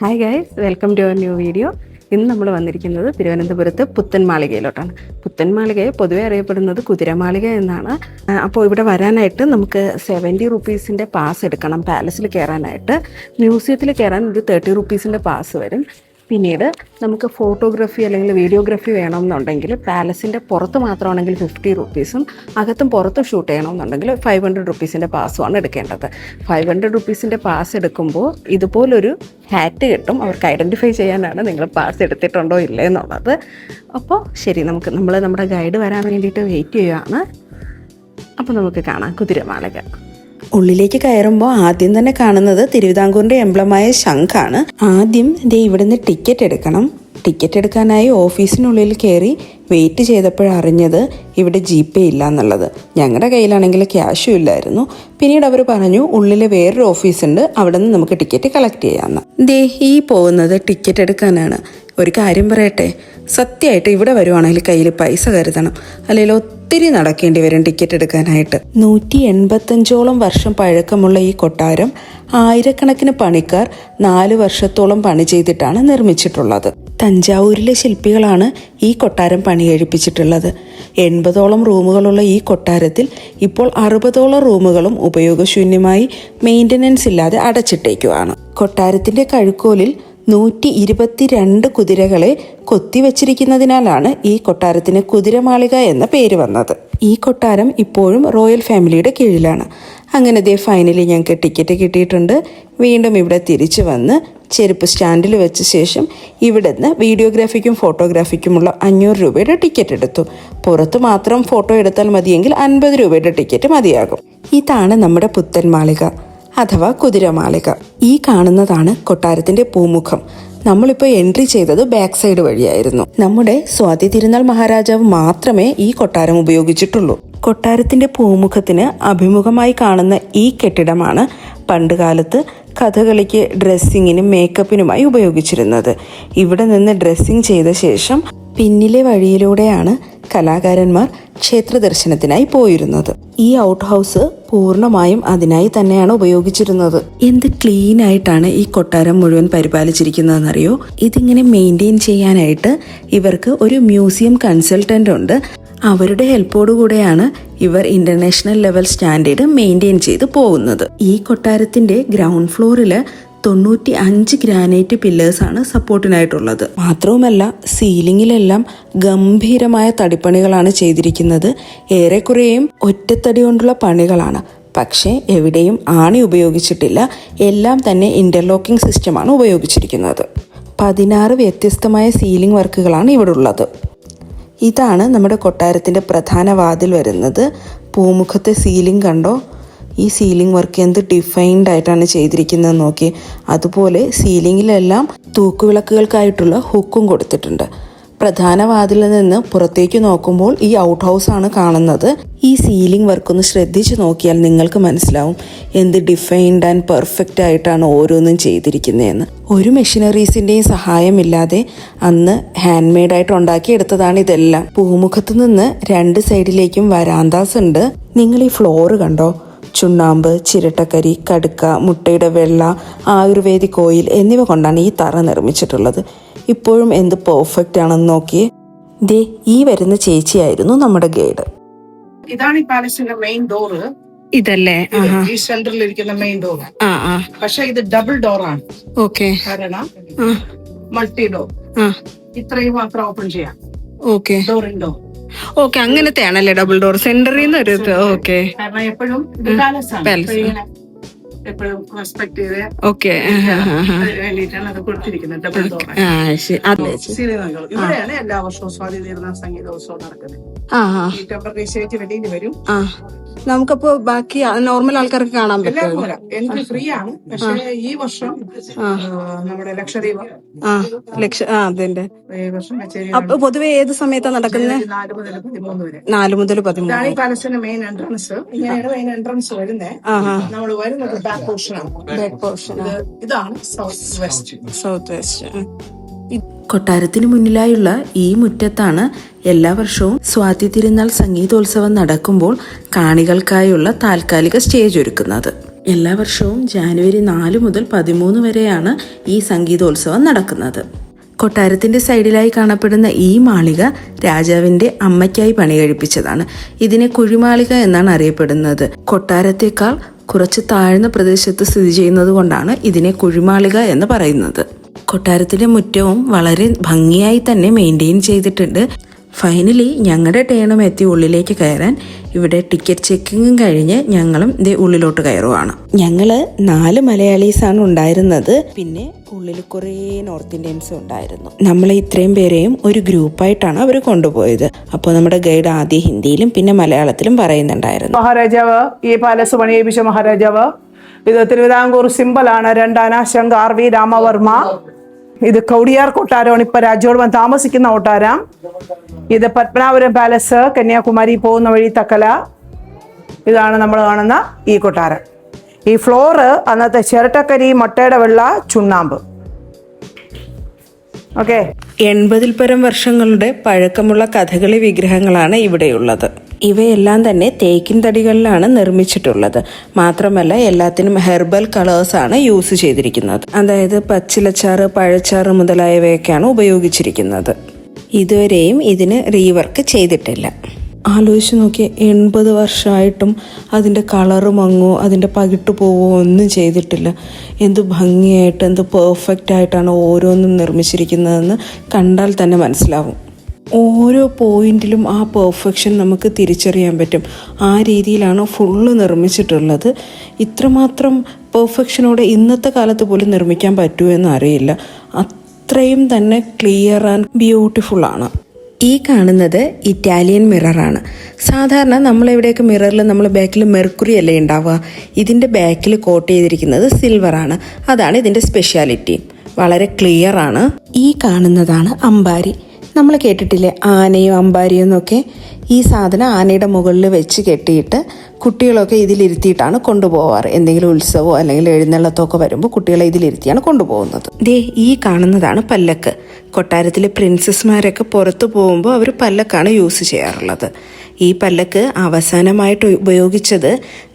Hi guys welcome to our new video ഇന്ന് നമ്മൾ വന്നിരിക്കുന്നത് തിരുവനന്തപുരത്ത് പുത്തൻ മാളികയിലോട്ടാണ്. പുത്തൻ മാളികയെ പൊതുവെ അറിയപ്പെടുന്നത് കുതിരമാളിക എന്നാണ്. അപ്പോൾ ഇവിടെ വരാനായിട്ട് നമുക്ക് സെവന്റി റുപ്പീസിന്റെ പാസ് എടുക്കണം. പാലസിൽ കയറാനായിട്ട്. മ്യൂസിയത്തിൽ കയറാൻ ഒരു തേർട്ടി റുപ്പീസിന്റെ പാസ് വരും. പിന്നീട് നമുക്ക് ഫോട്ടോഗ്രാഫി അല്ലെങ്കിൽ വീഡിയോഗ്രാഫി വേണമെന്നുണ്ടെങ്കിൽ പാലസിന്റെ പുറത്ത് മാത്രമാണെങ്കിൽ ഫിഫ്റ്റി റുപ്പീസും അകത്തും പുറത്തും ഷൂട്ട് ചെയ്യണമെന്നുണ്ടെങ്കിൽ ഫൈവ് ഹൺഡ്രഡ് റുപ്പീസിന്റെ പാസ്സുമാണ് എടുക്കേണ്ടത്. ഫൈവ് ഹൺഡ്രഡ് റുപ്പീസിന്റെ പാസ് എടുക്കുമ്പോൾ ഇതുപോലൊരു ഹാറ്റ് കിട്ടും. അവർക്ക് ഐഡന്റിഫൈ ചെയ്യാനാണ് നിങ്ങൾ പാസ് എടുത്തിട്ടുണ്ടോ ഇല്ലേ എന്നുള്ളത് അപ്പോൾ ശരി നമുക്ക് നമ്മൾ നമ്മുടെ ഗൈഡ് വരാൻ വേണ്ടിയിട്ട് വെയിറ്റ് ചെയ്യുകയാണ് അപ്പോൾ നമുക്ക് കാണാം കുതിരമാലക ഉള്ളിലേക്ക് കയറുമ്പോൾ ആദ്യം തന്നെ കാണുന്നത് തിരുവിതാംകൂറിന്റെ എംബ്ലമായ ശംഖാണ്. ആദ്യം ദേ ഇവിടുന്ന് ടിക്കറ്റ് എടുക്കണം. ടിക്കറ്റ് എടുക്കാനായി ഓഫീസിനുള്ളിൽ കയറി വെയിറ്റ് ചെയ്തപ്പോഴറിഞ്ഞത് ഇവിടെ ജി പേ ഇല്ല എന്നുള്ളത് ഞങ്ങളുടെ കയ്യിലാണെങ്കിൽ ക്യാഷും ഇല്ലായിരുന്നു. പിന്നീട് അവർ പറഞ്ഞു ഉള്ളിൽ വേറൊരു ഓഫീസുണ്ട്. അവിടെ നിന്ന് നമുക്ക് ടിക്കറ്റ് കളക്ട് ചെയ്യാമെന്ന് ദേ ഈ പോകുന്നത് ടിക്കറ്റ് എടുക്കാനാണ്. ഒരു കാര്യം പറയട്ടെ. സത്യമായിട്ട് ഇവിടെ വരുവാണെങ്കിൽ കയ്യിൽ പൈസ കരുതണം. അല്ലെങ്കിൽ ഒത്തിരി നടക്കേണ്ടി വരും ടിക്കറ്റ് എടുക്കാനായിട്ട്. നൂറ്റി എൺപത്തഞ്ചോളം വർഷം പഴക്കമുള്ള ഈ കൊട്ടാരം ആയിരക്കണക്കിന് പണിക്കാർ നാല് വർഷത്തോളം പണി ചെയ്തിട്ടാണ് നിർമ്മിച്ചിട്ടുള്ളത്. തഞ്ചാവൂരിലെ ശില്പികളാണ് ഈ കൊട്ടാരം പണി കഴിപ്പിച്ചിട്ടുള്ളത് എൺപതോളം റൂമുകളുള്ള ഈ കൊട്ടാരത്തിൽ ഇപ്പോൾ അറുപതോളം റൂമുകളും ഉപയോഗശൂന്യമായി മെയിന്റനൻസ് ഇല്ലാതെ അടച്ചിട്ടേക്കുവാണ്. കൊട്ടാരത്തിന്റെ കഴുക്കോലിൽ നൂറ്റി ഇരുപത്തിരണ്ട് കുതിരകളെ കൊത്തിവെച്ചിരിക്കുന്നതിനാലാണ് ഈ കൊട്ടാരത്തിന് കുതിരമാളിക എന്ന പേര് വന്നത്. ഈ കൊട്ടാരം ഇപ്പോഴും റോയൽ ഫാമിലിയുടെ കീഴിലാണ്. അങ്ങനെ ദേ ഫൈനലി ഞങ്ങൾക്ക് ടിക്കറ്റ് കിട്ടിയിട്ടുണ്ട്. വീണ്ടും ഇവിടെ തിരിച്ചു വന്ന് ചെരുപ്പ് സ്റ്റാൻഡിൽ വെച്ച ശേഷം ഇവിടുന്ന് വീഡിയോഗ്രാഫിക്കും ഫോട്ടോഗ്രാഫിക്കുമുള്ള അഞ്ഞൂറ് രൂപയുടെ ടിക്കറ്റ് എടുത്തു. പുറത്ത് മാത്രം ഫോട്ടോ എടുത്താൽ മതിയെങ്കിൽ അൻപത് രൂപയുടെ ടിക്കറ്റ് മതിയാകും. ഇതാണ് നമ്മുടെ പുത്തൻ മാളിക. അഥവാ കുതിരമാളിക. ഈ കാണുന്നതാണ് കൊട്ടാരത്തിന്റെ പൂമുഖം. നമ്മളിപ്പോൾ എൻട്രി ചെയ്തത് ബാക്ക് സൈഡ് വഴിയായിരുന്നു. നമ്മുടെ സ്വാതി തിരുനാൾ മഹാരാജാവ് മാത്രമേ ഈ കൊട്ടാരം ഉപയോഗിച്ചിട്ടുള്ളൂ. കൊട്ടാരത്തിന്റെ പൂമുഖത്തിന് അഭിമുഖമായി കാണുന്ന ഈ കെട്ടിടമാണ് പണ്ടുകാലത്ത് കഥകളിക്ക് ഡ്രസ്സിങ്ങിനും മേക്കപ്പിനുമായി ഉപയോഗിച്ചിരുന്നത്. ഇവിടെ നിന്ന് ഡ്രസ്സിങ് ചെയ്ത ശേഷം പിന്നിലെ വഴിയിലൂടെയാണ് കലാകാരന്മാർ ക്ഷേത്ര ദർശനത്തിനായി പോയിരുന്നത്. ഈ ഔട്ട് ഹൗസ് പൂർണമായും അതിനായി തന്നെയാണ് ഉപയോഗിച്ചിരുന്നത്. എന്ത് ക്ലീൻ ആയിട്ടാണ് ഈ കൊട്ടാരം മുഴുവൻ പരിപാലിച്ചിരിക്കുന്നതെന്നറിയോ? ഇതിങ്ങനെ മെയിന്റെയിൻ ചെയ്യാനായിട്ട് ഇവർക്ക് ഒരു മ്യൂസിയം കൺസൾട്ടന്റ് ഉണ്ട്. അവരുടെ ഹെൽപ്പോടുകൂടെയാണ് ഇവർ ഇന്റർനാഷണൽ ലെവൽ സ്റ്റാൻഡേർഡ് മെയിന്റെയിൻ ചെയ്ത് പോകുന്നത്. ഈ കൊട്ടാരത്തിന്റെ ഗ്രൗണ്ട് ഫ്ലോറിൽ തൊണ്ണൂറ്റി അഞ്ച് ഗ്രാനൈറ്റ് പില്ലേഴ്സാണ് സപ്പോർട്ടിനായിട്ടുള്ളത് മാത്രവുമല്ല സീലിംഗിലെല്ലാം ഗംഭീരമായ തടിപ്പണികളാണ് ചെയ്തിരിക്കുന്നത്. ഏറെക്കുറെയും ഒറ്റത്തടി കൊണ്ടുള്ള പണികളാണ്. പക്ഷേ എവിടെയും ആണി ഉപയോഗിച്ചിട്ടില്ല. എല്ലാം തന്നെ ഇന്റർലോക്കിംഗ് സിസ്റ്റമാണ് ഉപയോഗിച്ചിരിക്കുന്നത്. പതിനാറ് വ്യത്യസ്തമായ സീലിംഗ് വർക്കുകളാണ് ഇവിടെ ഉള്ളത് ഇതാണ് നമ്മുടെ കൊട്ടാരത്തിന്റെ പ്രധാന വാതിൽ വരുന്നത്. പൂമുഖത്തെ സീലിംഗ് കണ്ടോ? ഈ സീലിംഗ് വർക്ക് എന്ത് ഡിഫൈൻഡ് ആയിട്ടാണ് ചെയ്തിരിക്കുന്നത് നോക്കി. അതുപോലെ സീലിംഗിലെല്ലാം തൂക്കുവിളക്കുകൾക്കായിട്ടുള്ള ഹുക്കും കൊടുത്തിട്ടുണ്ട്. പ്രധാന വാതിലിൽ നിന്ന് പുറത്തേക്ക് നോക്കുമ്പോൾ ഈ ഔട്ട് ഹൗസ് ആണ് കാണുന്നത്. ഈ സീലിംഗ് വർക്ക് ഒന്ന് ശ്രദ്ധിച്ചു നോക്കിയാൽ നിങ്ങൾക്ക് മനസ്സിലാവും എന്ത് ഡിഫൈൻഡ് ആൻഡ് പെർഫെക്റ്റ് ആയിട്ടാണ് ഓരോന്നും ചെയ്തിരിക്കുന്നതെന്ന്. ഒരു മെഷീനറീസിന്റെയും സഹായമില്ലാതെ അന്ന് ഹാൻഡ് മെയ്ഡായിട്ട് ഉണ്ടാക്കിയെടുത്തതാണ് ഇതെല്ലാം. പൂമുഖത്ത് നിന്ന് രണ്ട് സൈഡിലേക്കും വരാന്താസ് ഉണ്ട്. നിങ്ങൾ ഈ ഫ്ലോറ് കണ്ടോ? ചുണ്ണാമ്പ് ചിരട്ടക്കരി കടുക്ക മുട്ടയുടെ വെള്ള ആയുർവേദിക് ഓയിൽ എന്നിവ കൊണ്ടാണ് ഈ തറ നിർമ്മിച്ചിട്ടുള്ളത്. ഇപ്പോഴും എന്ത് പെർഫെക്റ്റ് ആണെന്ന് നോക്കിയേ. ദേ ഈ വരുന്ന ചേച്ചിയായിരുന്നു നമ്മുടെ ഗൈഡ്. ഇതാണ് ഈ പാലസിന്റെ മെയിൻ ഡോറ് ഇതല്ലേ? ഈ സെന്ററിൽ ഇരിക്കുന്ന മെയിൻ ഡോർ ആ ആ. പക്ഷെ ഇത് ഡബിൾ ഡോർ ആണ്. ഓക്കെ. കാരണം മൾട്ടി ഡോർ ആ. ഇത്രയും മാത്രം ഓപ്പൺ ചെയ്യാം. ഡോറിൻ ഡോർ ഓക്കെ അങ്ങനത്തെ ആണല്ലേ ഡബിൾ ഡോർ സെന്ററിന്ന് നിന്ന് ഒരു ഓക്കെ കാരണം എപ്പോഴും ആണ്. എപ്പോഴും റെസ്പെക്ട് ചെയ്ത് ഓക്കെ അതിന് വേണ്ടിയിട്ടാണ് അത് കൊടുത്തിരിക്കുന്നത്. ഡബിൾ ഡോർ ആ ശരി. അതെ ശ്രീനഗർ ഇവിടെയാണ് എല്ലാ വർഷവും സ്വാതി തീർന്ന സംഗീതോത്സവം നടക്കുന്നത്. ആ ആ. ഈ ടെമ്പററി സ്റ്റേറ്റ് വെളിയിൽ വരും ആ. നമുക്കപ്പോ ബാക്കി നോർമൽ ആൾക്കാർക്ക് കാണാൻ പറ്റും എനിക്ക് ഫ്രീ ആണ് പക്ഷേ ഈ വർഷം നമ്മുടെ ലക്ഷദ്വീപ്. അതിന്റെ അപ്പൊ പൊതുവെ ഏത് സമയത്താണ് നടക്കുന്നത് നാല് മുതൽ പതിമൂന്ന് വരെ. നാല് മുതൽ പതിമൂന്ന്. ഇതാണ് ഈ പാലസിന്റെ മെയിൻ എൻട്രൻസ് ഇങ്ങനെയാണ് മെയിൻ എൻട്രൻസ് വരുന്നത് നമ്മൾ വരുന്നത് ബാക്ക് പോർഷനാണ്. ബാക്ക് പോർഷൻ ഇതാണ് സൗത്ത് വെസ്റ്റ് സൗത്ത് വെസ്റ്റ് കൊട്ടാരത്തിന് മുന്നിലായുള്ള ഈ മുറ്റത്താണ് എല്ലാ വർഷവും സ്വാതി തിരുനാൾ സംഗീതോത്സവം നടക്കുമ്പോൾ കാണികൾക്കായുള്ള താൽക്കാലിക സ്റ്റേജ് ഒരുക്കുന്നത്. എല്ലാ വർഷവും ജാനുവരി നാല് മുതൽ പതിമൂന്ന് വരെയാണ് ഈ സംഗീതോത്സവം നടക്കുന്നത്. കൊട്ടാരത്തിന്റെ സൈഡിലായി കാണപ്പെടുന്ന ഈ മാളിക രാജാവിന്റെ അമ്മയ്ക്കായി പണി കഴിപ്പിച്ചതാണ് ഇതിനെ കുഴിമാളിക എന്നാണ് അറിയപ്പെടുന്നത്. കൊട്ടാരത്തേക്കാൾ കുറച്ച് താഴ്ന്ന പ്രദേശത്ത് സ്ഥിതി ചെയ്യുന്നത് കൊണ്ടാണ് ഇതിനെ കുഴിമാളിക എന്ന് പറയുന്നത്. കൊട്ടാരത്തിന്റെ മുറ്റവും വളരെ ഭംഗിയായി തന്നെ മെയിന്റെയിൻ ചെയ്തിട്ടുണ്ട്. ഫൈനലി ഞങ്ങളുടെ ടേണും എത്തി ഉള്ളിലേക്ക് കയറാൻ ഇവിടെ ടിക്കറ്റ് ചെക്കിങ്ങും കഴിഞ്ഞ് ഞങ്ങളും ഇത് ഉള്ളിലോട്ട് കയറുവാണ്. ഞങ്ങൾ നാല് മലയാളീസാണ് ഉണ്ടായിരുന്നത്. പിന്നെ ഉള്ളിൽ കുറേ നോർത്ത് ഇന്ത്യൻസും ഉണ്ടായിരുന്നു. നമ്മൾ ഇത്രയും പേരെയും ഒരു ഗ്രൂപ്പായിട്ടാണ് അവർ കൊണ്ടുപോയത്. അപ്പോൾ നമ്മുടെ ഗൈഡ് ആദ്യം ഹിന്ദിയിലും പിന്നെ മലയാളത്തിലും പറയുന്നുണ്ടായിരുന്നു. മഹാരാജാവ് ഈ പാലസ് പണിയിപ്പിച്ച മഹാരാജാവ് ഇത് തിരുവിതാംകൂർ സിമ്പലാണ് രണ്ടാന ശങ്ക ആർ വി രാമവർമ്മ. ഇത് കൗടിയാർ കൊട്ടാരമാണ്. ഇപ്പൊ രാജോടവൻ താമസിക്കുന്ന കൊട്ടാരം. ഇത് പത്മനാപുരം പാലസ് കന്യാകുമാരി പോകുന്ന വഴി തക്കല. ഇതാണ് നമ്മൾ കാണുന്ന ഈ കൊട്ടാരം. ഈ ഫ്ലോറ് അന്നത്തെ ചിരട്ടക്കരി മട്ടയുടെ വെള്ള ചുണ്ണാമ്പ്. ഓക്കെ എൺപതിൽ പരം വർഷങ്ങളുടെ പഴക്കമുള്ള കഥകളി വിഗ്രഹങ്ങളാണ് ഇവിടെയുള്ളത്. ഇവയെല്ലാം തന്നെ തേക്കിൻ തടികളിലാണ് നിർമ്മിച്ചിട്ടുള്ളത്. മാത്രമല്ല എല്ലാത്തിനും ഹെർബൽ കളേഴ്സ് ആണ് യൂസ് ചെയ്തിരിക്കുന്നത്. അതായത് പച്ചിലച്ചാറ് പഴച്ചാറ് മുതലായവയൊക്കെയാണ് ഉപയോഗിച്ചിരിക്കുന്നത്. ഇതുവരെയും ഇതിന് റീവർക്ക് ചെയ്തിട്ടില്ല. ആലോചിച്ച് നോക്കിയ എൺപത് വർഷമായിട്ടും അതിന്റെ കളറ് മങ്ങോ അതിന്റെ പകിട്ട് പോവോ ഒന്നും ചെയ്തിട്ടില്ല. എന്ത് ഭംഗിയായിട്ട് എന്ത് പെർഫെക്റ്റ് ആയിട്ടാണ് ഓരോന്നും നിർമ്മിച്ചിരിക്കുന്നതെന്ന് കണ്ടാൽ തന്നെ മനസ്സിലാവും. ഓരോ പോയിന്റിലും ആ പെർഫെക്ഷൻ നമുക്ക് തിരിച്ചറിയാൻ പറ്റും. ആ രീതിയിലാണ് ഫുള്ള് നിർമ്മിച്ചിട്ടുള്ളത്. ഇത്രമാത്രം പെർഫെക്ഷനോടെ ഇന്നത്തെ കാലത്ത് പോലും നിർമ്മിക്കാൻ പറ്റുമോ എന്ന് അറിയില്ല അത്രയും തന്നെ ക്ലിയർ ആൻഡ് ബ്യൂട്ടിഫുൾ ആണ്. ഈ കാണുന്നത് ഇറ്റാലിയൻ മിററാണ് സാധാരണ നമ്മളെവിടെയൊക്കെ മിററിൽ നമ്മൾ ബാക്കിൽ മെർക്കുറി അല്ലേ ഉണ്ടാവുക? ഇതിന്റെ ബാക്കിൽ കോട്ട് ചെയ്തിരിക്കുന്നത് സിൽവറാണ് അതാണ് ഇതിന്റെ സ്പെഷ്യാലിറ്റി വളരെ ക്ലിയർ ആണ്. ഈ കാണുന്നതാണ് അമ്പാരി. നമ്മൾ കേട്ടിട്ടില്ലേ? ആനയും അമ്പാരിയും എന്നൊക്കെ ഈ സാധനം ആനയുടെ മുകളിൽ വെച്ച് കെട്ടിയിട്ട് കുട്ടികളൊക്കെ ഇതിലിരുത്തിയിട്ടാണ് കൊണ്ടുപോവാറ്. എന്തെങ്കിലും ഉത്സവമോ അല്ലെങ്കിൽ എഴുന്നള്ളത്തോ ഒക്കെ വരുമ്പോൾ കുട്ടികളെ ഇതിലിരുത്തിയാണ് കൊണ്ടുപോകുന്നത്. ദേ ഈ കാണുന്നതാണ് പല്ലക്ക്. കൊട്ടാരത്തിലെ പ്രിൻസസ്മാരൊക്കെ പുറത്തു പോകുമ്പോൾ അവർ പല്ലക്കാണ് യൂസ് ചെയ്യാറുള്ളത്. ഈ പല്ലക്ക് അവസാനമായിട്ട് ഉപയോഗിച്ചത്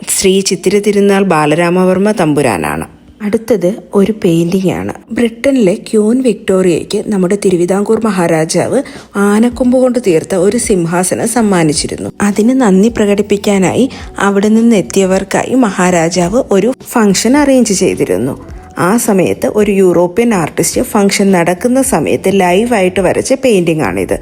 ശ്രീ ചിത്തിര തിരുനാൾ ബാലരാമവർമ്മ തമ്പുരാനാണ്. അടുത്തത് ഒരു പെയിന്റിംഗ് ആണ് ബ്രിട്ടനിലെ ക്യൂൻ വിക്ടോറിയയ്ക്ക് നമ്മുടെ തിരുവിതാംകൂർ മഹാരാജാവ് ആനക്കൊമ്പ് കൊണ്ട് തീർത്ത ഒരു സിംഹാസനം സമ്മാനിച്ചിരുന്നു. അതിന് നന്ദി പ്രകടിപ്പിക്കാനായി അവിടെ നിന്ന് എത്തിയവർക്കായി മഹാരാജാവ് ഒരു ഫംഗ്ഷൻ അറേഞ്ച് ചെയ്തിരുന്നു. ആ സമയത്ത് ഒരു യൂറോപ്യൻ ആർട്ടിസ്റ്റ് ഫംഗ്ഷൻ നടക്കുന്ന സമയത്ത് ലൈവായിട്ട് വരച്ച പെയിന്റിംഗ് ആണിത്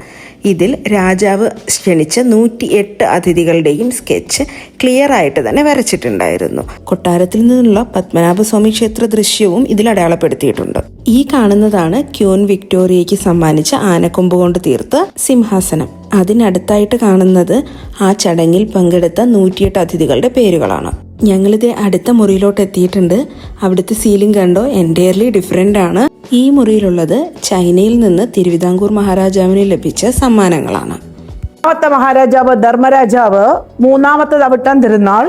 ഇതിൽ രാജാവ് ക്ഷണിച്ച നൂറ്റി എട്ട് അതിഥികളുടെയും സ്കെച്ച് ക്ലിയർ ആയിട്ട് തന്നെ വരച്ചിട്ടുണ്ടായിരുന്നു. കൊട്ടാരത്തിൽ നിന്നുള്ള പത്മനാഭസ്വാമി ക്ഷേത്ര ദൃശ്യവും ഇതിൽ അടയാളപ്പെടുത്തിയിട്ടുണ്ട്. ഈ കാണുന്നതാണ് ക്യൂൻ വിക്ടോറിയയ്ക്ക് സമ്മാനിച്ച ആനക്കൊമ്പ് കൊണ്ട് തീർത്ത സിംഹാസനം. അതിനടുത്തായിട്ട് കാണുന്നത് ആ ചടങ്ങിൽ പങ്കെടുത്ത നൂറ്റിയെട്ട് അതിഥികളുടെ പേരുകളാണ്. ഞങ്ങളിത് അടുത്ത മുറിയിലോട്ട് എത്തിയിട്ടുണ്ട് അവിടുത്തെ സീലിംഗ് കണ്ടോ? എന്റയർലി ഡിഫറെന്റ് ആണ്. ഈ മുറിയിലുള്ളത് ചൈനയിൽ നിന്ന് തിരുവിതാംകൂർ മഹാരാജാവിന് ലഭിച്ച സമ്മാനങ്ങളാണ്. മൂന്നാമത്തെ മഹാരാജാവ് ധർമ്മരാജാവ് മൂന്നാമത്തെ തവിട്ടം തിരുനാൾ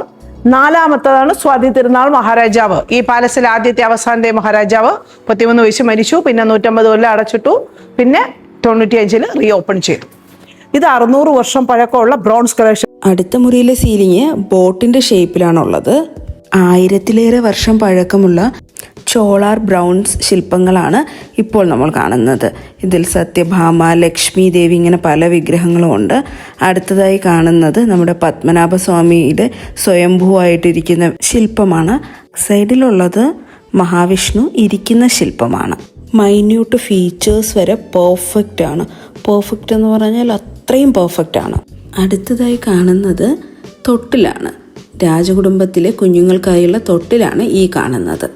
നാലാമത്തതാണ് സ്വാതി തിരുനാൾ മഹാരാജാവ്. ഈ പാലസിലെ ആദ്യത്തെ അവസാനത്തെ മഹാരാജാവ് മുപ്പത്തിമൂന്ന് വയസ്സ് മരിച്ചു പിന്നെ നൂറ്റമ്പത് കൊല്ലം അടച്ചിട്ടു പിന്നെ തൊണ്ണൂറ്റിയഞ്ചിൽ റീ ഓപ്പൺ ചെയ്തു. ഇത് അറുന്നൂറ് വർഷം പഴക്കമുള്ള ബ്രോൺസ് കളക്ഷൻ. അടുത്ത മുറിയിലെ സീലിംഗ് ബോട്ടിന്റെ ഷേപ്പിലാണുള്ളത്. ആയിരത്തിലേറെ വർഷം പഴക്കമുള്ള ചോളാർ ബ്രൗൺസ് ശില്പങ്ങളാണ് ഇപ്പോൾ നമ്മൾ കാണുന്നത്. ഇതിൽ സത്യഭാമ ലക്ഷ്മി ദേവി ഇങ്ങനെ പല വിഗ്രഹങ്ങളും ഉണ്ട്. അടുത്തതായി കാണുന്നത് നമ്മുടെ പത്മനാഭസ്വാമിയുടെ സ്വയംഭൂവായിട്ടിരിക്കുന്ന ശില്പമാണ്. സൈഡിലുള്ളത് മഹാവിഷ്ണു ഇരിക്കുന്ന ശില്പമാണ്. മൈന്യൂട്ട് ഫീച്ചേഴ്സ് വരെ പെർഫെക്റ്റ് ആണ്. പെർഫെക്റ്റ് എന്ന് പറഞ്ഞാൽ അത്രയും പെർഫെക്റ്റ് ആണ്. അടുത്തതായി കാണുന്നത് തൊട്ടിലാണ്. രാജകുടുംബത്തിലെ കുഞ്ഞുങ്ങൾക്കായുള്ള തൊട്ടിലാണ് ഈ കാണുന്നത്.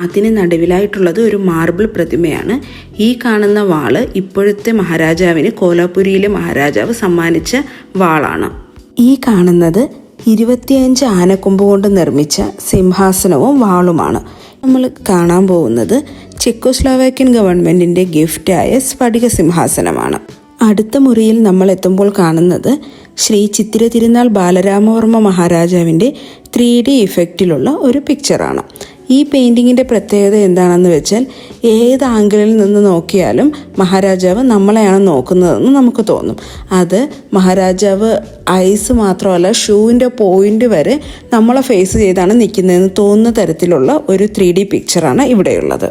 അതിന് നടുവിലായിട്ടുള്ളത് ഒരു മാർബിൾ പ്രതിമയാണ്. ഈ കാണുന്ന വാൾ ഇപ്പോഴത്തെ മഹാരാജാവിന് കോലാപുരിയിലെ മഹാരാജാവ് സമ്മാനിച്ച വാളാണ്. ഈ കാണുന്നത് ഇരുപത്തിയഞ്ച് ആനക്കൊമ്പ് കൊണ്ട് നിർമ്മിച്ച സിംഹാസനവും വാളുമാണ്. നമ്മൾ കാണാൻ പോകുന്നത് ചെക്കോസ്ലോവാക്യൻ ഗവൺമെന്റിന്റെ ഗിഫ്റ്റായ സ്ഫടിക സിംഹാസനമാണ്. അടുത്ത മുറിയിൽ നമ്മൾ എത്തുമ്പോൾ കാണുന്നത് ശ്രീ ചിത്തിര തിരുനാൾ ബാലരാമവർമ്മ മഹാരാജാവിന്റെ ത്രീ ഡി ഇഫക്റ്റിലുള്ള ഒരു പിക്ചറാണ് ഈ പെയിന്റിങ്ങിന്റെ പ്രത്യേകത എന്താണെന്ന് വെച്ചാൽ ഏത് ആംഗിളിൽ നിന്ന് നോക്കിയാലും മഹാരാജാവ് നമ്മളെയാണ് നോക്കുന്നതെന്ന് നമുക്ക് തോന്നും. അത് മഹാരാജാവ് ഐസ് മാത്രമല്ല ഷൂവിന്റെ പോയിന്റ് വരെ നമ്മളെ ഫേസ് ചെയ്താണ് നിൽക്കുന്നതെന്ന് തോന്നുന്ന തരത്തിലുള്ള ഒരു ത്രീ ഡി പിക്ചറാണ് ഇവിടെയുള്ളത്.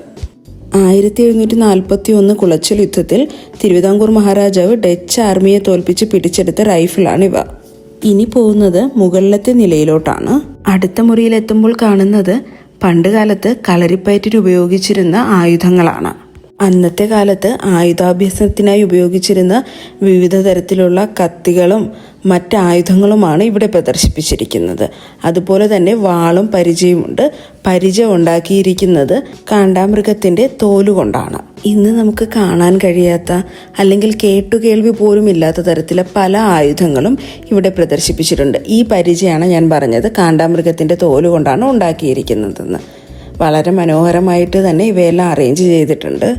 ആയിരത്തി എഴുന്നൂറ്റി നാൽപ്പത്തി ഒന്ന് കുളച്ചൽ യുദ്ധത്തിൽ തിരുവിതാംകൂർ മഹാരാജാവ് ഡച്ച് ആർമിയെ തോൽപ്പിച്ച് പിടിച്ചെടുത്ത റൈഫിളാണിവ ഇനി പോകുന്നത് മുകളിലത്തെ നിലയിലോട്ടാണ്. അടുത്ത മുറിയിലെത്തുമ്പോൾ കാണുന്നത് പണ്ട് കാലത്ത് കളരിപ്പയറ്റിന് ഉപയോഗിച്ചിരുന്ന ആയുധങ്ങളാണ്. അന്നത്തെ കാലത്ത് ആയുധാഭ്യാസത്തിനായി ഉപയോഗിച്ചിരുന്ന വിവിധ തരത്തിലുള്ള കത്തികളും മറ്റ് ആയുധങ്ങളുമാണ് ഇവിടെ പ്രദർശിപ്പിച്ചിരിക്കുന്നത്. അതുപോലെ തന്നെ വാളും പരിചയമുണ്ട്. പരിചയം ഉണ്ടാക്കിയിരിക്കുന്നത് കാണ്ടാമൃഗത്തിന്റെ തോലുകൊണ്ടാണ്. ഇന്ന് നമുക്ക് കാണാൻ കഴിയാത്ത അല്ലെങ്കിൽ കേട്ടുകേൾവി പോലും ഇല്ലാത്ത തരത്തിലെ പല ആയുധങ്ങളും ഇവിടെ പ്രദർശിപ്പിച്ചിട്ടുണ്ട്. ഈ പരിചയമാണ് ഞാൻ പറഞ്ഞത്. കാണ്ടാമൃഗത്തിന്റെ തോലുകൊണ്ടാണ് ഉണ്ടാക്കിയിരിക്കുന്നതെന്ന്. വളരെ മനോഹരമായിട്ട് തന്നെ ഇവയെല്ലാം അറേഞ്ച് ചെയ്തിട്ടുണ്ട്.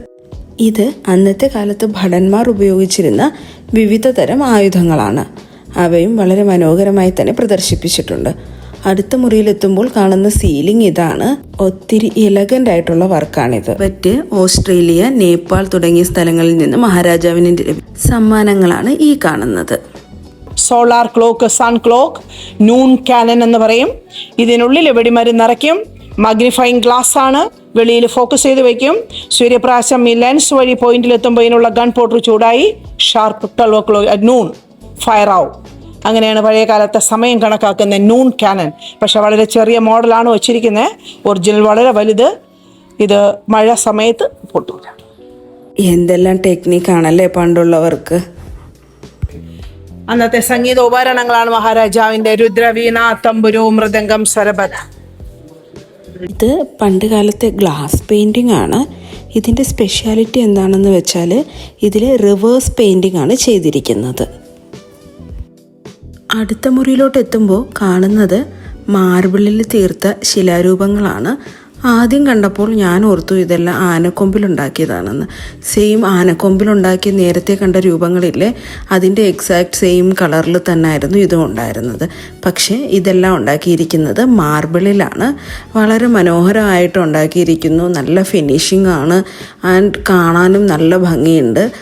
ഇത് അന്നത്തെ കാലത്ത് ഭടന്മാർ ഉപയോഗിച്ചിരുന്ന വിവിധ തരം ആയുധങ്ങളാണ്. അവയും വളരെ മനോഹരമായി തന്നെ പ്രദർശിപ്പിച്ചിട്ടുണ്ട്. അടുത്ത മുറിയിലെത്തുമ്പോൾ കാണുന്ന സീലിംഗ് ഇതാണ് ഒത്തിരി എലഗന്റ് ആയിട്ടുള്ള വർക്കാണിത്. മറ്റ് ഓസ്ട്രേലിയ നേപ്പാൾ തുടങ്ങിയ സ്ഥലങ്ങളിൽ നിന്ന് മഹാരാജാവിന് സമ്മാനങ്ങളാണ് ഈ കാണുന്നത്. Solar clock sun clock noon cannon എന്ന് പറയും. ഇതിനുള്ളിൽ വെടിമരുന്ന് നിറയ്ക്കും? മാഗ്നിഫൈങ് ഗ്ലാസ് ആണ്. വെളിയിൽ ഫോക്കസ് ചെയ്ത് വെക്കും. സൂര്യപ്രാശം ഈ ലെൻസ് വഴി പോയിന്റിൽ എത്തുമ്പോൾ ഇതിനുള്ള ഗൺ പോട്ടർ ചൂടായി. Sharp twelve o'clock noon fire ആവും അങ്ങനെയാണ് പഴയ കാലത്തെ സമയം കണക്കാക്കുന്ന നൂൺ ക്യാനൻ പക്ഷേ വളരെ ചെറിയ മോഡലാണ് വച്ചിരിക്കുന്നത്. ഒറിജിനൽ വളരെ വലുത്. ഇത് മഴ സമയത്ത് പൊട്ടൂല എന്തെല്ലാം ടെക്നിക്കാണല്ലേ പണ്ടുള്ളവർക്ക്? അന്നത്തെ സംഗീത ഉപകരണങ്ങളാണ് മഹാരാജാവിന്റെ രുദ്രവീണ തമ്പുരു മൃദംഗം സ്വരബത്ത് ഇത് പണ്ട് കാലത്തെ ഗ്ലാസ് പെയിന്റിംഗ് ആണ്. ഇതിന്റെ സ്പെഷ്യാലിറ്റി എന്താണെന്ന് വെച്ചാൽ ഇതിൽ റിവേഴ്സ് പെയിന്റിംഗ് ആണ് ചെയ്തിരിക്കുന്നത്. അടുത്ത മുറിയിലോട്ട് എത്തുമ്പോൾ കാണുന്നത് മാർബിളിൽ തീർത്ത ശിലാരൂപങ്ങളാണ്. ആദ്യം കണ്ടപ്പോൾ ഞാൻ ഓർത്തു ഇതെല്ലാം ആനക്കൊമ്പിലുണ്ടാക്കിയതാണെന്ന്. സെയിം ആനക്കൊമ്പിലുണ്ടാക്കി നേരത്തെ കണ്ട രൂപങ്ങളില്ലേ അതിന്റെ എക്സാക്ട് സെയിം കളറിൽ തന്നെയായിരുന്നു ഇതും ഉണ്ടായിരുന്നത്. പക്ഷേ ഇതെല്ലാം ഉണ്ടാക്കിയിരിക്കുന്നത് മാർബിളിലാണ്. വളരെ മനോഹരമായിട്ട് ഉണ്ടാക്കിയിരിക്കുന്നു. നല്ല ഫിനിഷിംഗ് ആണ്. ആൻഡ് കാണാനും നല്ല ഭംഗിയുണ്ട്.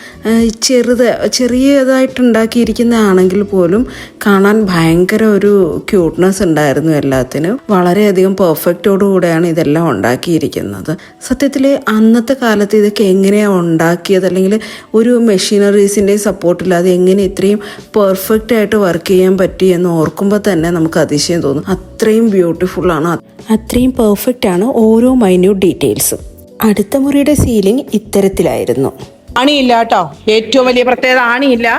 ചെറുത് ചെറിയതായിട്ട് ഉണ്ടാക്കിയിരിക്കുന്നതാണെങ്കിൽ പോലും കാണാൻ ഭയങ്കര ഒരു ക്യൂട്ട്നെസ് ഉണ്ടായിരുന്നു എല്ലാത്തിനും. വളരെയധികം പെർഫെക്റ്റോടുകൂടെയാണ് ഇതെല്ലാം ഉണ്ടാക്കിയിരിക്കുന്നത്. സത്യത്തിൽ അന്നത്തെ കാലത്ത് ഇതൊക്കെ എങ്ങനെയാണ് ഉണ്ടാക്കിയത്? അല്ലെങ്കിൽ ഒരു മെഷീനറീസിന്റെ സപ്പോർട്ടില്ലാതെ എങ്ങനെ ഇത്രയും പെർഫെക്റ്റ് ആയിട്ട് വർക്ക് ചെയ്യാൻ പറ്റി എന്ന് ഓർക്കുമ്പോൾ തന്നെ നമുക്ക് അതിശയം തോന്നും. അത്രയും ബ്യൂട്ടിഫുൾ ആണ് അത്രയും പെർഫെക്റ്റ് ആണ് ഓരോ മൈന്യൂട്ട് ഡീറ്റെയിൽസും അടുത്ത മുറിയുടെ സീലിംഗ് ഇത്തരത്തിലായിരുന്നു. ആണിയില്ല കേട്ടോ ഏറ്റവും വലിയ പ്രത്യേകത ആണിയില്ല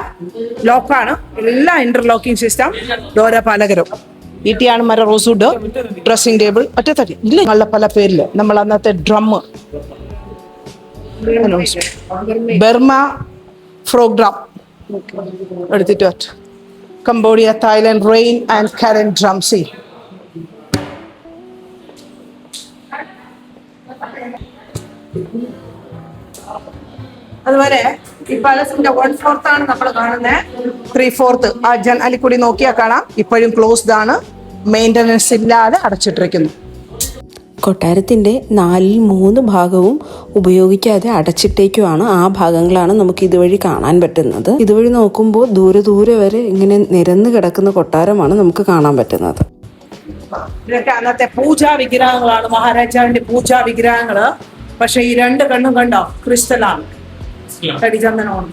ലോക്കാണ് എല്ലാ ഇന്റർലോക്കിംഗ് സിസ്റ്റം ഡോര പലകരം. ഈട്ടിയാണ് മര റോസുഡ് ഡ്രസ്സിംഗ് ടേബിൾ ഒറ്റത്തടി ഇല്ല നല്ല പല പേരിൽ നമ്മൾ അന്നത്തെ ഡ്രമ്മ് ബർമ ഫ്രോഗ് ഡ്രം എടുത്തിട്ട്. Cambodia Thailand rain and Karen ഡ്രംസി അതുപോലെ ഈ പാലസിന്റെ വൺ ഫോർത്ത് ആണ് നമ്മൾ കാണുന്നത് ത്രീ ഫോർത്ത് ആ ജൻ അലിക്കുടി നോക്കിയാൽ കാണാം. ഇപ്പോഴും ക്ലോസ്ഡ് ആണ്. മെയിന്റനൻസ് ഇല്ലാതെ അടച്ചിട്ടിരിക്കുന്നു. കൊട്ടാരത്തിന്റെ നാലിൽ മൂന്ന് ഭാഗവും ഉപയോഗിക്കാതെ അടച്ചിട്ടേക്കുമാണ് ആ ഭാഗങ്ങളാണ് നമുക്ക് ഇതുവഴി കാണാൻ പറ്റുന്നത്. ഇതുവഴി നോക്കുമ്പോൾ ദൂരെ ദൂരെ വരെ ഇങ്ങനെ നിരന്ന് കിടക്കുന്ന കൊട്ടാരമാണ് നമുക്ക് കാണാൻ പറ്റുന്നത്. ഇതൊക്കെ അന്നത്തെ പൂജാ വിഗ്രഹങ്ങളാണ്. മഹാരാജാവിന്റെ പൂജാ വിഗ്രഹങ്ങൾ. പക്ഷെ ഈ രണ്ട് കണ്ണും കണ്ടോ? ക്രിസ്റ്റലാണ്. കടിചന്ദനമാണ്.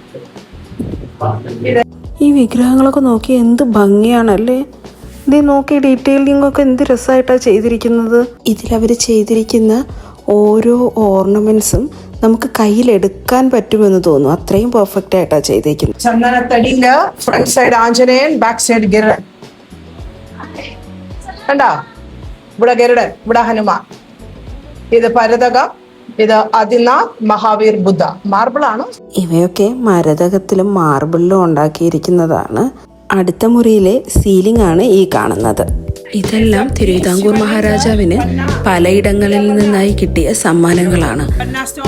ഈ വിഗ്രഹങ്ങളൊക്കെ നോക്കി എന്ത് ഭംഗിയാണല്ലേ? ഇത് നോക്കി ഡീറ്റെയിലിംഗ് ഒക്കെ എന്ത് രസമായിട്ടാണ് ചെയ്തിരിക്കുന്നത്. ഇതിലവർ ചെയ്തിരിക്കുന്ന ഓരോ ഓർണമെന്റ്സും നമുക്ക് കയ്യിലെടുക്കാൻ പറ്റുമെന്ന് തോന്നുന്നു. അത്രയും പെർഫെക്റ്റ് ആയിട്ടാണ് ചെയ്തേക്കുന്നത്. ചന്ദനത്തടിയിൽ front side Anjaneyan back side ഗരുഡൻ. കണ്ടോ? ഇവിടെ ഗരുഡൻ ഇവിടെ ഹനുമാൻ. ഇത് പരതകം ഇത് അതിനാഥ് മഹാവീർ ബുദ്ധ. മാർബിൾ ആണ്? ഇവയൊക്കെ മരതകത്തിലും മാർബിളിലും ഉണ്ടാക്കിയിരിക്കുന്നതാണ്. അടുത്ത മുറിയിലെ സീലിംഗ് ആണ് ഈ കാണുന്നത്. ഇതെല്ലാം തിരുവിതാംകൂർ മഹാരാജാവിന് പലയിടങ്ങളിൽ നിന്നായി കിട്ടിയ സമ്മാനങ്ങളാണ്.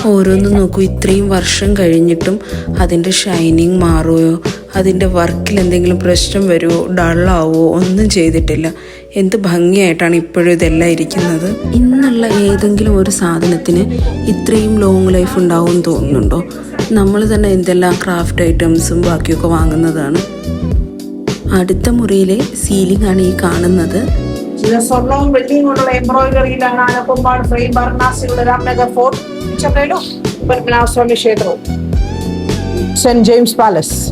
ഓരോന്നും നോക്കൂ ഇത്രയും വർഷം കഴിഞ്ഞിട്ടും അതിന്റെ ഷൈനിങ് മാറുകയോ അതിന്റെ വർക്കിൽ എന്തെങ്കിലും പ്രശ്നം വരുമോ ഡള്ളാവോ ഒന്നും ചെയ്തിട്ടില്ല. എന്ത് ഭംഗിയായിട്ടാണ് ഇപ്പോഴും ഇതെല്ലാം ഇരിക്കുന്നത്. ഇന്നുള്ള ഏതെങ്കിലും ഒരു സാധനത്തിന് ഇത്രയും ലോങ് ലൈഫ് ഉണ്ടാവും തോന്നുന്നുണ്ടോ? നമ്മൾ തന്നെ എന്തെല്ലാം ക്രാഫ്റ്റ് ഐറ്റംസും ബാക്കിയൊക്കെ വാങ്ങുന്നതാണ്. അടുത്ത മുറിയിലെ സീലിംഗ് ആണ് ഈ കാണുന്നത്. സ്വർണവും വെള്ളിയും കൊണ്ടുള്ള എംബ്രോയിഡറിയിലാണ് ആനക്കൊമ്പാട് ഫ്രെയിം ഭരണാസികളുടെ രാംനഗർ ഫോർട്ട് പത്മനാഭസ്വാമി ക്ഷേത്രവും. Saint James palace.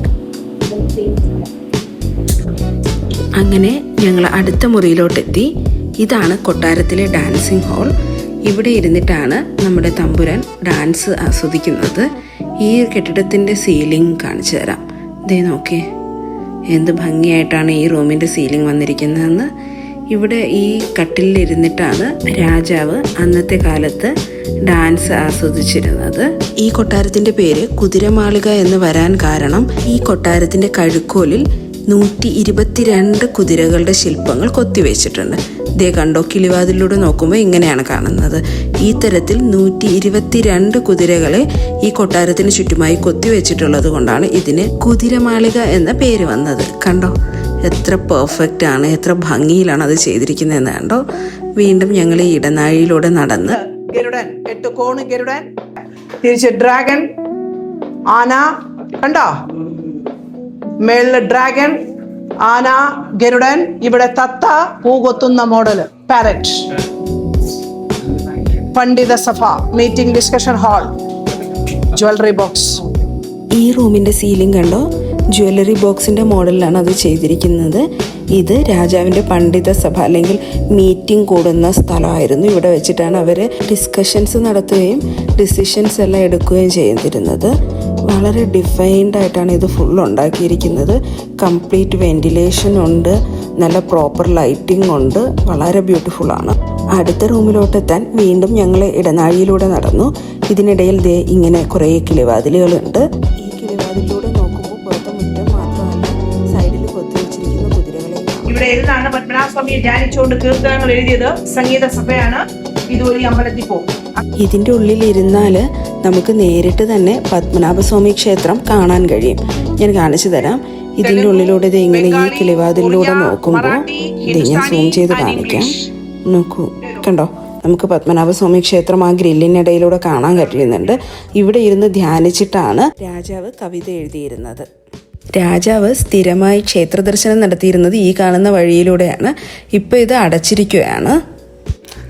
അങ്ങനെ ഞങ്ങൾ അടുത്ത മുറിയിലോട്ടെത്തി. ഇതാണ് കൊട്ടാരത്തിലെ ഡാൻസിംഗ് ഹാൾ ഇവിടെ ഇരുന്നിട്ടാണ് നമ്മുടെ തമ്പുരാൻ ഡാൻസ് ആസ്വദിക്കുന്നത്. ഈ കെട്ടിടത്തിന്റെ സീലിംഗ് കാണിച്ചു തരാം. ദേ നോക്കേ എന്ത് ഭംഗിയായിട്ടാണ് ഈ റൂമിന്റെ സീലിംഗ് വന്നിരിക്കുന്നതെന്ന്. ഇവിടെ ഈ കട്ടിലിരുന്നിട്ടാണ് രാജാവ് അന്നത്തെ കാലത്ത് ഡാൻസ് ആസ്വദിച്ചിരുന്നത്. ഈ കൊട്ടാരത്തിന്റെ പേര് കുതിരമാളിക എന്ന് വരാൻ കാരണം ഈ കൊട്ടാരത്തിന്റെ കഴുക്കോലിൽ നൂറ്റി ഇരുപത്തിരണ്ട് കുതിരകളുടെ ശില്പങ്ങൾ കൊത്തിവെച്ചിട്ടുണ്ട്. ദേ കണ്ടോ കിളിവാതിലൂടെ നോക്കുമ്പോൾ ഇങ്ങനെയാണ് കാണുന്നത്. ഈ തരത്തിൽ നൂറ്റി ഇരുപത്തിരണ്ട് കുതിരകളെ ഈ കൊട്ടാരത്തിന് ചുറ്റുമായി കൊത്തിവെച്ചിട്ടുള്ളത് കൊണ്ടാണ് ഇതിന് കുതിരമാളിക എന്ന പേര് വന്നത്. കണ്ടോ എത്ര പെർഫെക്റ്റ് ആണ് എത്ര ഭംഗിയിലാണ് അത് ചെയ്തിരിക്കുന്നതെന്ന് കണ്ടോ. വീണ്ടും ഞങ്ങൾ ഈ ഇടനാഴിയിലൂടെ നടന്ന്. തിരിച്ച് ഡ്രാഗൺ ആന. കണ്ടോ? മേളിൽ ഡ്രാഗൺ ആന ഗരുഡൻ ഇവിടെ തത്ത പൂകൊത്തുന്ന മോഡൽ പാരറ്റ് പണ്ഡിത സഭ meeting discussion hall jewellery box ഈ റൂമിന്റെ സീലിംഗ് കണ്ടോ? ജ്വല്ലറി ബോക്സിന്റെ മോഡലിലാണ് അത് ചെയ്തിരിക്കുന്നത്. ഇത് രാജാവിന്റെ പണ്ഡിത സഭ അല്ലെങ്കിൽ മീറ്റിംഗ് കൂടുന്ന സ്ഥലമായിരുന്നു. ഇവിടെ വെച്ചിട്ടാണ് അവർ ഡിസ്കഷൻസ് നടത്തുകയും ഡിസിഷൻസ് എല്ലാം എടുക്കുകയും ചെയ്തിരുന്നത്. വളരെ ഡിഫൈൻഡ് ആയിട്ടാണ് ഇത് ഫുൾ ഉണ്ടാക്കിയിരിക്കുന്നത്. കംപ്ലീറ്റ് വെന്റിലേഷൻ ഉണ്ട്. നല്ല പ്രോപ്പർ ലൈറ്റിംഗ് ഉണ്ട്. വളരെ ബ്യൂട്ടിഫുൾ ആണ്. അടുത്ത റൂമിലോട്ട് എത്താൻ വീണ്ടും ഞങ്ങൾ ഇടനാഴിയിലൂടെ നടന്നു. ഇതിനിടയിൽ ദേ ഇങ്ങനെ കുറേ കിളിവാതിലുകളുണ്ട്. ഈ കിളിവാതിലൂടെ നോക്കുമ്പോൾ പുറത്തെ മുറ്റം മാത്രമല്ല സൈഡിൽ കൊത്തിവെച്ചിരിക്കുന്ന കുതിരകളെ. ഇവിടെ എഴുതാണ് പത്മനാഭസ്വാമിയെ ധ്യാനിച്ചുകൊണ്ട് കീർത്തനങ്ങൾ എഴുതിയത്? സംഗീത സഭയാണ്. ഇതുവഴി അമ്പലത്തിൽ പോകും. ഇതിന്റെ ഉള്ളിൽ ഇരുന്നാൽ നമുക്ക് നേരിട്ട് തന്നെ പത്മനാഭസ്വാമി ക്ഷേത്രം കാണാൻ കഴിയും. ഞാൻ കാണിച്ചു തരാം. ഇതിന്റെ ഉള്ളിലൂടെ ഇത് ഇങ്ങനെ ഈ കിളിവാതിലൂടെ നോക്കുമ്പോൾ ഇത് ഞാൻ സൂം ചെയ്ത് കാണിക്കാം. നോക്കൂ കണ്ടോ? നമുക്ക് പത്മനാഭസ്വാമി ക്ഷേത്രം ആ ഗ്രില്ലിനിടയിലൂടെ കാണാൻ കഴിയുന്നുണ്ട്. ഇവിടെ ഇരുന്ന് ധ്യാനിച്ചിട്ടാണ് രാജാവ് കവിത എഴുതിയിരുന്നത്. രാജാവ് സ്ഥിരമായി ക്ഷേത്ര ദർശനം നടത്തിയിരുന്നത് ഈ കാണുന്ന വഴിയിലൂടെയാണ്. ഇപ്പോൾ ഇത് അടച്ചിരിക്കുകയാണ്.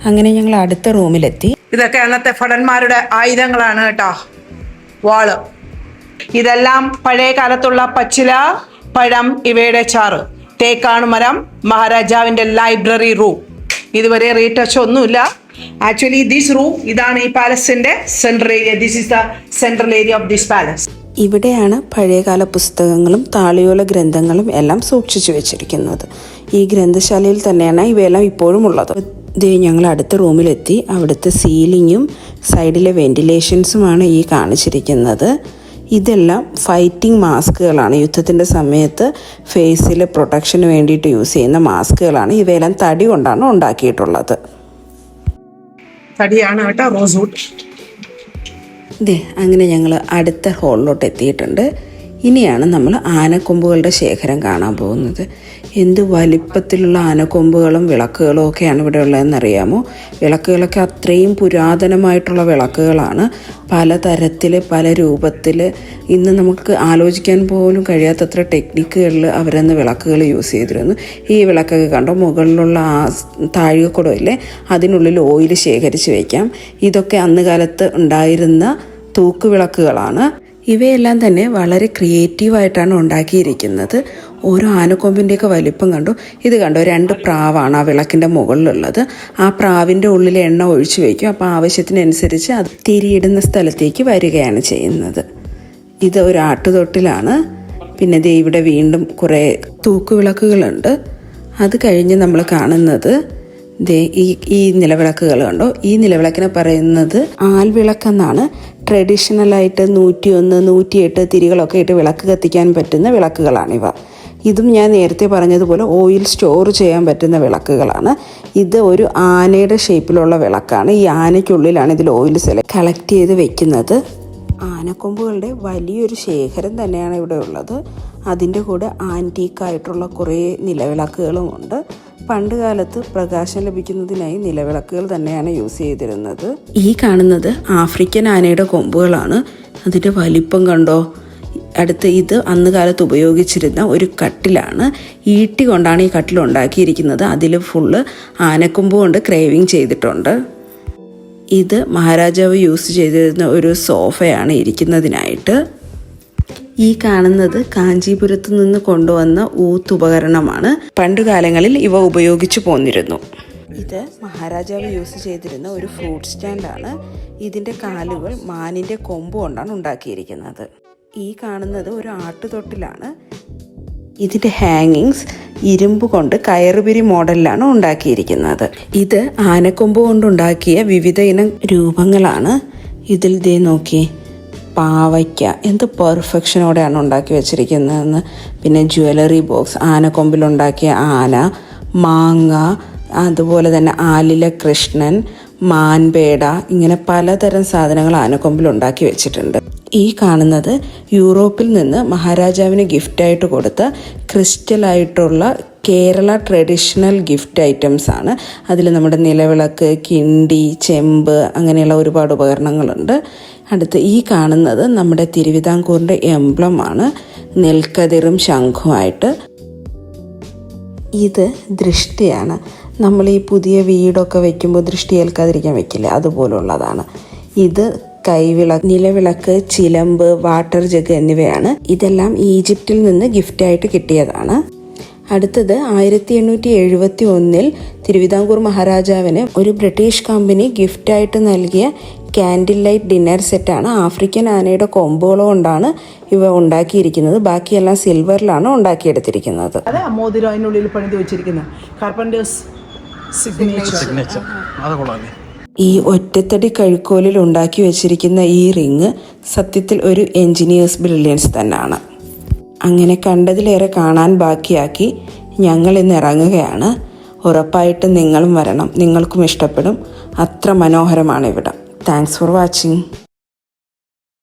അങ്ങനെ ഞങ്ങൾ അടുത്ത റൂമിലെത്തി. ഇതൊക്കെ അന്നത്തെ ഭടന്മാരുടെ ആയുധങ്ങളാണ് കേട്ടോ. വാൾ. ഇതെല്ലാം പഴയ കാലത്തുള്ള പച്ചില പഴം ഇവയുടെ ചാറ്. തേക്കാണ് മരം മഹാരാജാവിന്റെ ലൈബ്രറി റൂം. ഇതുവരെ റീടച്ച് ഒന്നുമില്ല. ആക്ച്വലി ദിസ് റൂം ഇതാണ് ഈ പാലസിന്റെ central area this is the central area of this palace ഇവിടെയാണ് പഴയകാല പുസ്തകങ്ങളും താളിയോല ഗ്രന്ഥങ്ങളും എല്ലാം സൂക്ഷിച്ചു വെച്ചിരിക്കുന്നത്. ഈ ഗ്രന്ഥശാലയിൽ തന്നെയാണ് ഇവയെല്ലാം ഇപ്പോഴും ഉള്ളത്. ദേ ഞങ്ങൾ അടുത്ത റൂമിലെത്തി. അവിടുത്തെ സീലിങ്ങും സൈഡിലെ വെന്റിലേഷൻസുമാണ് ഈ കാണിച്ചിരിക്കുന്നത്. ഇതെല്ലാം ഫൈറ്റിംഗ് മാസ്കുകളാണ്. യുദ്ധത്തിന്റെ സമയത്ത് ഫേസിൽ പ്രൊട്ടക്ഷന് വേണ്ടിയിട്ട് യൂസ് ചെയ്യുന്ന മാസ്കുകളാണ്. ഇവയെല്ലാം തടി കൊണ്ടാണ് ഉണ്ടാക്കിയിട്ടുള്ളത്. തടിയാണ് കേട്ടോ അങ്ങനെ ഞങ്ങൾ അടുത്ത ഹോളിലോട്ട് എത്തിയിട്ടുണ്ട്. ഇനിയാണ് നമ്മൾ ആനക്കൊമ്പുകളുടെ ശേഖരം കാണാൻ പോകുന്നത്. എന്ത് വലിപ്പത്തിലുള്ള ആനക്കൊമ്പുകളും വിളക്കുകളും ഒക്കെയാണ് ഇവിടെ ഉള്ളതെന്നറിയാമോ? വിളക്കുകളൊക്കെ അത്രയും പുരാതനമായിട്ടുള്ള വിളക്കുകളാണ്. പലതരത്തിൽ പല രൂപത്തിൽ ഇന്ന് നമുക്ക് ആലോചിക്കാൻ പോലും കഴിയാത്തത്ര ടെക്നിക്കുകളിൽ അവരന്ന് വിളക്കുകൾ യൂസ് ചെയ്തിരുന്നു. ഈ വിളക്കൊക്കെ കണ്ടോ? മുകളിലുള്ള ആ താഴികക്കുടമില്ലേ? അതിനുള്ളിൽ ഓയിൽ ശേഖരിച്ച് വയ്ക്കാം ഇതൊക്കെ അന്ന് കാലത്ത് ഉണ്ടായിരുന്ന തൂക്കുവിളക്കുകളാണ്. ഇവയെല്ലാം തന്നെ വളരെ ക്രിയേറ്റീവായിട്ടാണ് ഉണ്ടാക്കിയിരിക്കുന്നത്. ഓരോ ആനക്കൊമ്പിന്റെയൊക്കെ വലിപ്പം കണ്ടു. ഇത് കണ്ടോ രണ്ട് പ്രാവാണ് ആ വിളക്കിന്റെ മുകളിലുള്ളത്. ആ പ്രാവിന്റെ ഉള്ളിൽ എണ്ണ ഒഴിച്ചു വയ്ക്കും അപ്പോൾ ആവശ്യത്തിനനുസരിച്ച് അത് തിരിയിടുന്ന സ്ഥലത്തേക്ക് വരികയാണ് ചെയ്യുന്നത്. ഇത് ഒരു ആട്ടുതൊട്ടിലാണ്. പിന്നെ ദേ ഇവിടെ വീണ്ടും കുറേ തൂക്കുവിളക്കുകളുണ്ട്. അത് കഴിഞ്ഞ് നമ്മൾ കാണുന്നത് ദേ ഈ ഈ നിലവിളക്കുകൾ കണ്ടോ. ഈ നിലവിളക്കിനെ പറയുന്നത് ആൽവിളക്കെന്നാണ്. ട്രഡീഷണലായിട്ട് നൂറ്റിയൊന്ന് നൂറ്റിയെട്ട് തിരികളൊക്കെ ഇട്ട് വിളക്ക് കത്തിക്കാൻ പറ്റുന്ന വിളക്കുകളാണിവ. ഇതും ഞാൻ നേരത്തെ പറഞ്ഞതുപോലെ ഓയിൽ സ്റ്റോർ ചെയ്യാൻ പറ്റുന്ന വിളക്കുകളാണ്. ഇത് ഒരു ആനയുടെ ഷേപ്പിലുള്ള വിളക്കാണ്. ഈ ആനയ്ക്കുള്ളിലാണ് ഇതിൽ ഓയിൽ സെല കളക്ട് ചെയ്ത് വെക്കുന്നത്. ആനക്കൊമ്പുകളുടെ വലിയൊരു ശേഖരം തന്നെയാണ് ഇവിടെ ഉള്ളത്. അതിന്റെ കൂടെ ആന്റീക്കായിട്ടുള്ള കുറേ നിലവിളക്കുകളും ഉണ്ട്. പണ്ട് കാലത്ത് പ്രകാശം ലഭിക്കുന്നതിനായി നിലവിളക്കുകൾ തന്നെയാണ് യൂസ് ചെയ്തിരുന്നത്. ഈ കാണുന്നത് ആഫ്രിക്കൻ ആനയുടെ കൊമ്പുകളാണ്. അതിന്റെ വലിപ്പം കണ്ടോ? അടുത്ത് ഇത് അന്ന് കാലത്ത് ഉപയോഗിച്ചിരുന്ന ഒരു കട്ടിലാണ്. ഈട്ടി കൊണ്ടാണ് ഈ കട്ടിൽ ഉണ്ടാക്കിയിരിക്കുന്നത്. അതിൽ ഫുള്ള് ആനക്കൊമ്പ് കൊണ്ട് ക്രേവിങ് ചെയ്തിട്ടുണ്ട്. ഇത് മഹാരാജാവ് യൂസ് ചെയ്തിരുന്ന ഒരു സോഫയാണ് ഇരിക്കുന്നതിനായിട്ട്. ഈ കാണുന്നത് കാഞ്ചീപുരത്ത് നിന്ന് കൊണ്ടുവന്ന ഊത്തുപകരണമാണ്. പണ്ടുകാലങ്ങളിൽ ഇവ ഉപയോഗിച്ചു പോന്നിരുന്നു. ഇത് മഹാരാജാവ് യൂസ് ചെയ്തിരുന്ന ഒരു ഫ്രൂട്ട് സ്റ്റാൻഡാണ്. ഇതിന്റെ കാലുകൾ മാനിന്റെ കൊമ്പ് കൊണ്ടാണ് ഉണ്ടാക്കിയിരിക്കുന്നത്. ഈ കാണുന്നത് ഒരു ആട്ടുതൊട്ടിലാണ്. ഇതിന്റെ ഹാങ്ങിങ്സ് ഇരുമ്പ് കൊണ്ട് കയറുപിരി മോഡലിലാണ് ഉണ്ടാക്കിയിരിക്കുന്നത്. ഇത് ആനക്കൊമ്പ് കൊണ്ടുണ്ടാക്കിയ വിവിധ ഇനം രൂപങ്ങളാണ്. ഇതിൽ ദേ നോക്കി പാവയ്ക്ക എന്ത് പെർഫെക്ഷനോടെയാണ് ഉണ്ടാക്കി വെച്ചിരിക്കുന്നതെന്ന്. പിന്നെ ജ്വല്ലറി ബോക്സ് ആനക്കൊമ്പിലുണ്ടാക്കിയ ആന മാങ്ങ അതുപോലെ തന്നെ ആലില കൃഷ്ണൻ മാൻപേട ഇങ്ങനെ പലതരം സാധനങ്ങൾ ആനക്കൊമ്പിൽ ഉണ്ടാക്കി വെച്ചിട്ടുണ്ട്. ഈ കാണുന്നത് യൂറോപ്പിൽ നിന്ന് മഹാരാജാവിന് ഗിഫ്റ്റായിട്ട് കൊടുത്ത ക്രിസ്റ്റലായിട്ടുള്ള കേരള ട്രഡീഷണൽ ഗിഫ്റ്റ് ഐറ്റംസ് ആണ്. അതിൽ നമ്മുടെ നിലവിളക്ക് കിണ്ടി ചെമ്പ് അങ്ങനെയുള്ള ഒരുപാട് ഉപകരണങ്ങളുണ്ട്. അടുത്ത് ഈ കാണുന്നത് നമ്മുടെ തിരുവിതാംകൂറിന്റെ എംബ്ലമാണ് നെൽക്കതിറും ശംഖുമായിട്ട് ഇത് ദൃഷ്ടിയാണ്. നമ്മൾ ഈ പുതിയ വീടൊക്കെ വെക്കുമ്പോൾ ദൃഷ്ടി ഏൽക്കാതിരിക്കാൻ വയ്ക്കില്ല അതുപോലുള്ളതാണ്. ഇത് കൈവിളക്ക് നിലവിളക്ക് ചിലമ്പ് വാട്ടർ ജഗ് എന്നിവയാണ് ഇതെല്ലാം ഈജിപ്തിൽ നിന്ന് ഗിഫ്റ്റായിട്ട് കിട്ടിയതാണ്. അടുത്തത് ആയിരത്തി എണ്ണൂറ്റി എഴുപത്തി ഒന്നിൽ തിരുവിതാംകൂർ മഹാരാജാവിന് ഒരു ബ്രിട്ടീഷ് കമ്പനി ഗിഫ്റ്റായിട്ട് നൽകിയ കാൻഡിൽ ലൈറ്റ് ഡിന്നർ സെറ്റാണ് ആഫ്രിക്കൻ ആനയുടെ കൊമ്പുകളോ കൊണ്ടാണ് ഇവ ഉണ്ടാക്കിയിരിക്കുന്നത്. ബാക്കിയെല്ലാം സിൽവറിലാണ് ഉണ്ടാക്കിയെടുത്തിരിക്കുന്നത്. അതെ മോതിരം അതിനുള്ളിൽ പണിത് വെച്ചിരിക്കുന്നത്. കാർപ്പന്റേഴ്സ് സിഗ്നേച്ചർ സിഗ്നേച്ചർ അത് ഈ ഒറ്റത്തടി കഴുക്കോലിൽ ഉണ്ടാക്കി വെച്ചിരിക്കുന്ന ഈ റിങ് സത്യത്തിൽ ഒരു എൻജിനീയേഴ്സ് ബ്രില്യൻസ് തന്നെയാണ് അങ്ങനെ കണ്ടതിലേറെ കാണാൻ ബാക്കിയാക്കി ഞങ്ങൾ ഇന്ന് ഇറങ്ങുകയാണ്. ഉറപ്പായിട്ടും നിങ്ങളും വരണം. നിങ്ങൾക്കും ഇഷ്ടപ്പെടും. അത്ര മനോഹരമാണ് ഇവിടം. Thanks for watching